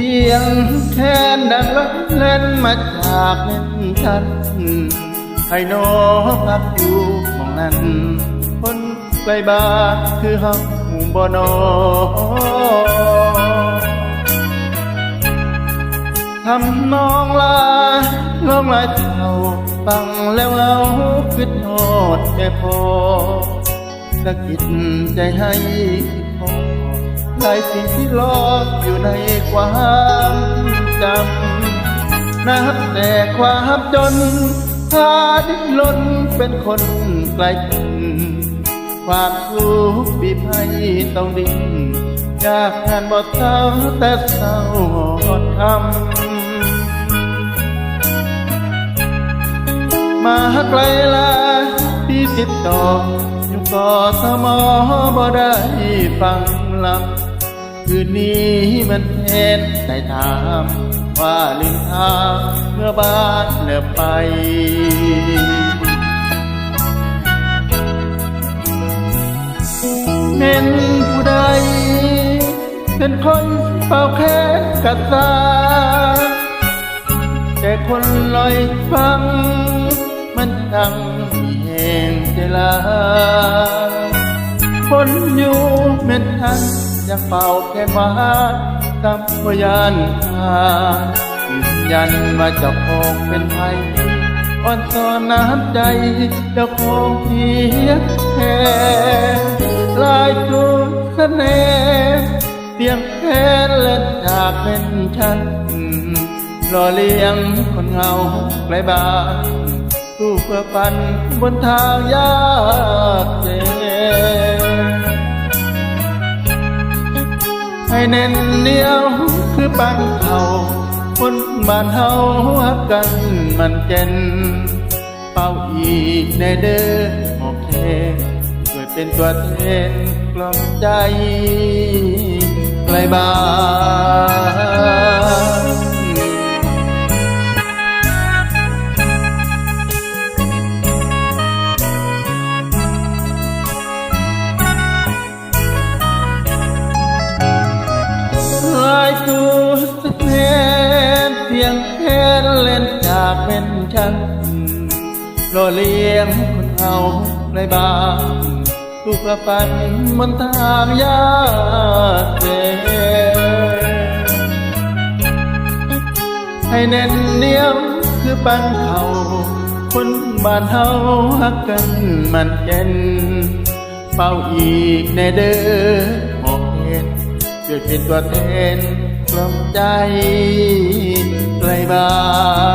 สียงแคนดังลัเล่นมาจากเม่นชันให้น้องพักอยู่มองนั้น คนไกลบ้านคือเฮาบ่นอทำนองลาลองลายเท่าฟังแล้วเราคิดโทษแม่พอสะกิดใจให้พอ หลายสิ่งที่รอกอยู่ในความจำนับแต่ความจนพาดิ้นรนเป็นคนไกลถิ่นความทุกข์บีบให้ต้องดิ้นยากงานบ่เท่าแต่เศร้าหดคำมาไกลลาพี่ติดต่ออยู่กอสมอบ่ได้ฟังลำ คืนนี้มันเห็นได้ถามว่าลินทางเมื่อบ้านเลิบไปเม่นผู้ใดเป็นคนเป่าแค่กัดตาแต่คนลอยฟัง มันจังมีแห่งเจลาคนอยู่เม็ดทัน ยากเป่าแค่มาตามพยานทายืนยันว่าจ้าของเป็นไทยอ่อนตอนน้ำใจเจ้าของเพียงแค่ลายตัวเสน่ห์เพียงแค่เล่นจากเป็นฉันรอเลี้ยงคนเหงาไกลบ้านสู้เพื่อปันบนทางยากเจ็ เน้น่นเหนียวคือปันเขาคนบ้านเฮาฮักกันมันเจนเป้าอีกในเด้อโอเคช่วยเป็นตัวแทนกล่อมใจไกลบ้าน แค่เล่นจากเป็นฉันรอเลี้ยงคนเอาในบ้านทุกข์ฝันบนทางยากเจ็ให้แน่นเนียวคือปันเขาคนบ้านเฮาฮักกันมันเย็นเป้าอีกในเด้อหอกเห็นช่วยเป็นตัวแทน กล่อมใจไกลบ้าน